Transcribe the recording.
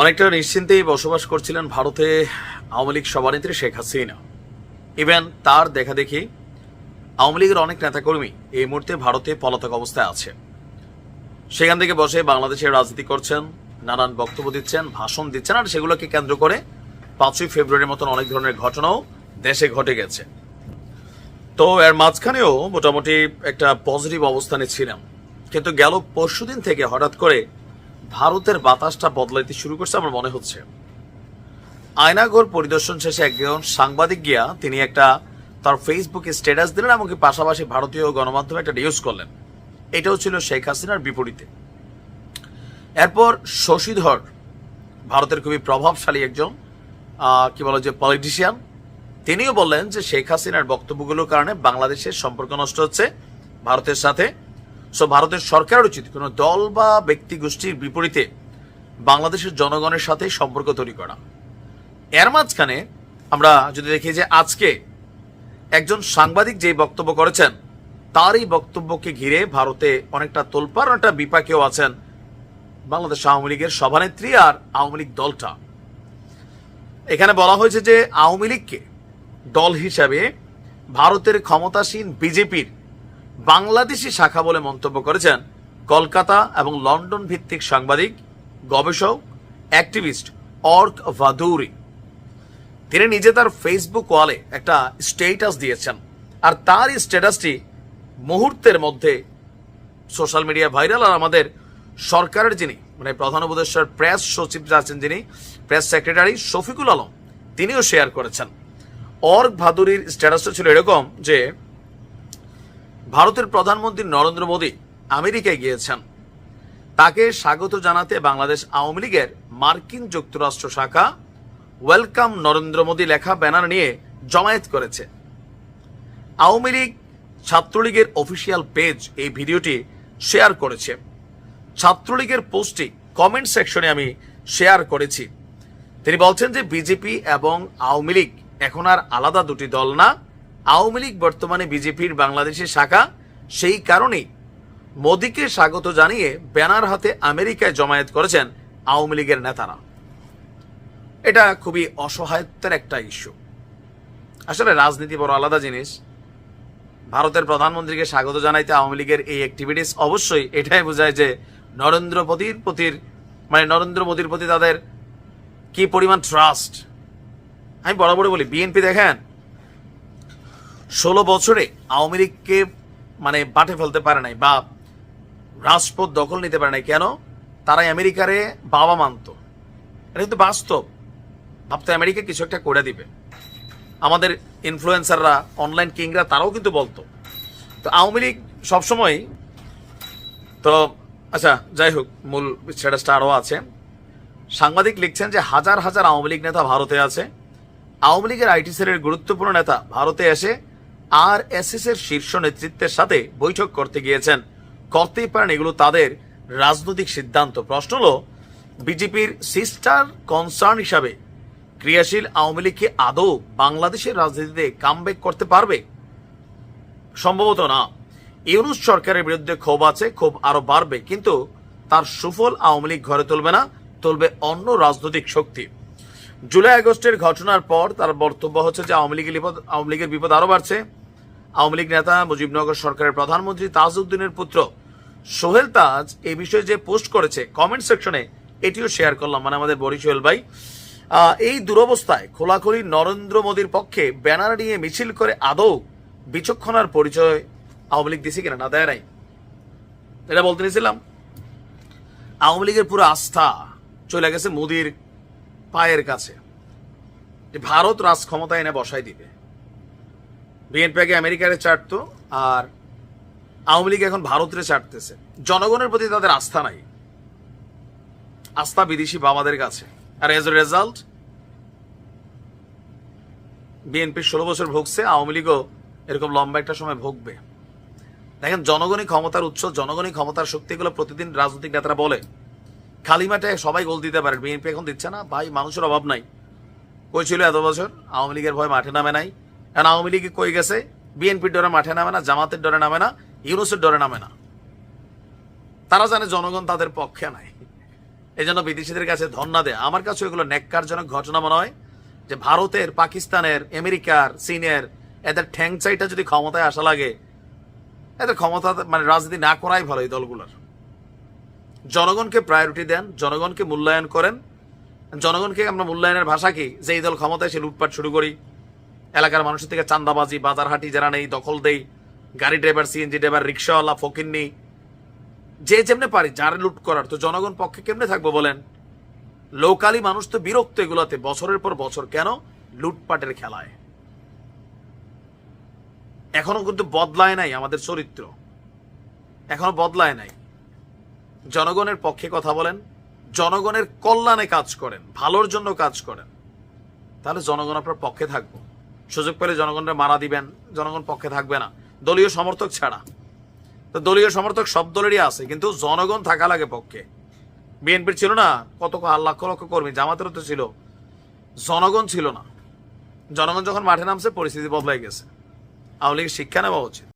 অনেকটা নিশ্চিন্তেই বসবাস করছিলেন ভারতে আওয়ামী লীগ সভানেত্রী শেখ হাসিনা। ইভেন তার দেখা দেখি আওয়ামী লীগের অনেক নেতাকর্মী এই মুহূর্তে ভারতে পলাতক অবস্থায় আছে। সেখান থেকে বসে বাংলাদেশের রাজনীতি করছেন, নানান বক্তব্য দিচ্ছেন, ভাষণ দিচ্ছেন, আর সেগুলোকে কেন্দ্র করে পাঁচই ফেব্রুয়ারির মতন অনেক ধরনের ঘটনাও দেশে ঘটে গেছে। তো এর মাঝখানেও মোটামুটি একটা পজিটিভ অবস্থানে ছিলাম। কিন্তু গেল পরশুদিন থেকে হঠাৎ করে ভারতের বাতাসটা বদলাইতে শুরু করছে আমার মনে হচ্ছে। আয়নাগর পরিদর্শন শেষে একজন সাংবাদিক গিয়া তিনি একটা তার ফেসবুকে স্ট্যাটাস দিলেন, এমনকি পাশাপাশি ভারতীয় গণমাধ্যমে একটা নিউজ করলেন। এটাও ছিল শেখ হাসিনার বিপরীতে। এরপর শশীধর, ভারতের খুবই প্রভাবশালী একজন কি বলে যে পলিটিশিয়ান তিনিও বললেন যে শেখ হাসিনার বক্তব্যগুলোর কারণে বাংলাদেশের সম্পর্ক নষ্ট হচ্ছে, ভারতের সাথে সো ভারতের সরকারের উচিত কোনো দল বা ব্যক্তি গোষ্ঠীর বিপরীতে বাংলাদেশের জনগণের সাথে সম্পর্ক তৈরি করা। এর মাঝখানে আমরা যদি দেখি যে আজকে একজন সাংবাদিক যে বক্তব্য করেছেন তার এই বক্তব্যকে ঘিরে ভারতে অনেকটা তোলপার অনেকটা বিপাকেও আছেন বাংলাদেশ আওয়ামী লীগের সভানেত্রী আর আওয়ামী লীগ দলটা। এখানে বলা হয়েছে যে আওয়ামী লীগকে দল হিসাবে ভারতের ক্ষমতাসীন বিজেপির বাংলাদেশি শাখা বলে মন্তব্য করেছেন কলকাতা এবং লন্ডন ভিত্তিক সাংবাদিক, গবেষক, অ্যাক্টিভিস্ট অর্ক ভাদুরি। তিনি নিজে তার ফেসবুক ওয়ালে একটা স্টেটাস দিয়েছেন। আর তার এই স্ট্যাটাসটি মুহূর্তের মধ্যে সোশ্যাল মিডিয়া ভাইরাল। আর আমাদের সরকারের যিনি মানে প্রধান উপদেষ্টার প্রেস সচিব আছেন যিনি, প্রেস সেক্রেটারি শফিকুল আলম, তিনিও শেয়ার করেছেন। অর্ক ভাদুরীর স্ট্যাটাসটা ছিল এরকম যে ভারতের প্রধানমন্ত্রী নরেন্দ্র মোদী আমেরিকায় গিয়েছেন। তাকে স্বাগত জানাতে বাংলাদেশ আওয়ামী লীগের মার্কিন যুক্তরাষ্ট্র শাখা ওয়েলকাম নরেন্দ্র মোদী লেখা ব্যানার নিয়ে জমায়েত করেছে। আওয়ামী লীগ ছাত্রলীগের অফিসিয়াল পেজ এই ভিডিওটি শেয়ার করেছে। ছাত্রলীগের পোস্টটি কমেন্ট সেকশনে আমি শেয়ার করেছি। তিনি বলছেন যে বিজেপি এবং আওয়ামী লীগ এখন আর আলাদা দুটি দল না আওয়ামী লীগ বর্তমানে বিজেপির বাংলাদেশের শাখা। সেই কারণেই মোদীকে স্বাগত জানিয়ে ব্যানার হাতে আমেরিকায় জমায়েত করেছেন আওয়ামী লীগের নেতারা। এটা খুবই অসহায়ত্বের একটা ইস্যু। আসলে রাজনীতি বড় আলাদা জিনিস। ভারতের প্রধানমন্ত্রীকে স্বাগত জানাইতে আওয়ামী লীগের এই অ্যাক্টিভিটিস অবশ্যই এটাই বোঝায় যে নরেন্দ্র মোদীর প্রতির মানে নরেন্দ্র মোদীর প্রতি তাদের কি পরিমাণ ট্রাস্ট আমি বরাবরই বলি, বিএনপি দেখেন ষোলো বছরে আওয়ামী লীগকে মানে বাটে ফেলতে পারে নাই বা রাজপথ দখল নিতে পারে নাই, কেন? তারাই আমেরিকারে বাবা মানত। এটা কিন্তু বাস্তব। ভাবতে আমেরিকা কিছু একটা করে দিবে। আমাদের ইনফ্লুয়েন্সাররা অনলাইন কিংরা তারাও কিন্তু বলতো। তো আওয়ামী লীগ সবসময়, তো আচ্ছা যাই হোক, মূল স্ট্যাটাসটা আরও আছে। সাংবাদিক লিখছেন যে হাজার হাজার আওয়ামী লীগ নেতা ভারতে আছে। আওয়ামী লীগের আইটি সেলের গুরুত্বপূর্ণ নেতা ভারতে এসে আর এস এর শীর্ষ নেতৃত্বের সাথে বৈঠক করতে গিয়েছেন। করতেই পারেন এগুলো তাদের রাজনৈতিক সিদ্ধান্ত। প্রশ্ন হলো, বিজেপির সিস্টার কনসার্ন হিসাবে ক্রিয়াশীল আওয়ামী লীগ কি আদৌ বাংলাদেশের রাজনীতিতে কামব্যাক করতে পারবে? সম্ভবত না। ইউনুস সরকারের বিরুদ্ধে ক্ষোভ আছে, ক্ষোভ আরও বাড়বে, কিন্তু তার সুফল আওয়ামী লীগ ঘরে তুলবে না, তুলবে অন্য রাজনৈতিক শক্তি। জুলাই আগস্টের ঘটনার পর তার বক্তব্য হচ্ছে যে আওয়ামী লীগের বিপদ আওয়ামী লীগের বিপদ আরও বাড়ছে। আওয়ামী লীগ নেতা মুজিবনগর সরকারের প্রধানমন্ত্রী তাজউদ্দিনের পুত্র সোহেল তাজ এই বিষয়ে যে পোস্ট করেছে কমেন্ট সেকশনে এটিও শেয়ার করলাম। মানে আমাদের বড়ি সোহেল ভাই এই দুরবস্থায় খোলাখুলি নরেন্দ্র মোদীর পক্ষে ব্যানার নিয়ে মিছিল করে আদৌ বিচক্ষণার পরিচয় আওয়ামী লীগ দিছে কিনা না, দেয় নাই। এটা বলতে নিয়েছিলাম। আওয়ামী লীগের পুরো আস্থা চলে গেছে মোদীর পায়ের কাছে। ভারত রাজ ক্ষমতা এনে বসাই দিবে। বিএনপি আগে আমেরিকারে চাটতো আর আওয়ামী লীগ এখন ভারতের চাটতেছে জনগণের প্রতি তাদের আস্থা নাই। আস্থা বিদেশি বাবাদের কাছে। আর এজ এ রেজাল্ট বিএনপি ষোলো বছর ভুগছে, আওয়ামী লীগও এরকম লম্বা একটা সময় ভুগবে। দেখেন, জনগণই ক্ষমতার উৎস, জনগণই ক্ষমতার শক্তিগুলো প্রতিদিন রাজনৈতিক নেতারা বলে। খালি মাঠে সবাই গোল দিতে পারে বিএনপি এখন দিচ্ছে না। ভাই, মানুষের অভাব নাই। কই ছিল এত বছর? আওয়ামী লীগের ভয় মাঠে নামে নাই। কারণ আওয়ামী লীগে কই গেছে? বিএনপির ডরে মাঠে নামে না, জামাতের ডরে নামে না, ইউনুসের ডরে নামে না। তারা জানে জনগণ তাদের পক্ষে নাই। এই জন্য বিদেশিদের কাছে ধন্না দেয়। আমার কাছে এগুলো ন্যাক্কারজনক ঘটনা মনে হয় যে ভারতের, পাকিস্তানের, আমেরিকার, চীনের, এদের ঠ্যাং চাইটা যদি ক্ষমতায় আসা লাগে, এদের ক্ষমতা মানে রাজনীতি না করাই ভালো এই দলগুলোর। জনগণকে প্রায়োরিটি দেন, জনগণকে মূল্যায়ন করেন। জনগণকে আমরা মূল্যায়নের ভাষা কি? যে এই দল ক্ষমতায় এসে লুটপাট শুরু করি। এলাকার মানুষের থেকে চান্দাবাজি বাজার হাটি যারা নেই, দখল দেই, গাড়ি ড্রাইভার সিএনজি ড্রাইভার রিক্সাওয়ালা ফকিন্নি, যে যেমনে পারি, যার লুট করার। তো জনগণ পক্ষে কেমনে থাকব বলেন? লোকালি মানুষ তো বিরক্ত এগুলাতে, বছরের পর বছর। কেন? লুটপাটের খেলায়। এখনও কিন্তু বদলায় নাই আমাদের চরিত্র। এখনও বদলায় নাই। জনগণের পক্ষে কথা বলেন, জনগণের কল্যাণে কাজ করেন, ভালোর জন্য কাজ করেন। তাহলে জনগণ আপনার পক্ষে থাকব। সুযোগ পেলে জনগণরা মারা দিবেন, জনগণ পক্ষে থাকবে না। দলীয় সমর্থক ছাড়া। তো দলীয় সমর্থক সব দলেরই আছে, কিন্তু জনগণ থাকা লাগে পক্ষে। বিএনপির ছিল না, কত লক্ষ লক্ষ কর্মী, জামাতেরও তো ছিল। জনগণ ছিল না। জনগণ যখন মাঠে নামছে, পরিস্থিতি বদলাই গেছে। আওয়ামী লীগের শিক্ষা নেওয়া উচিত।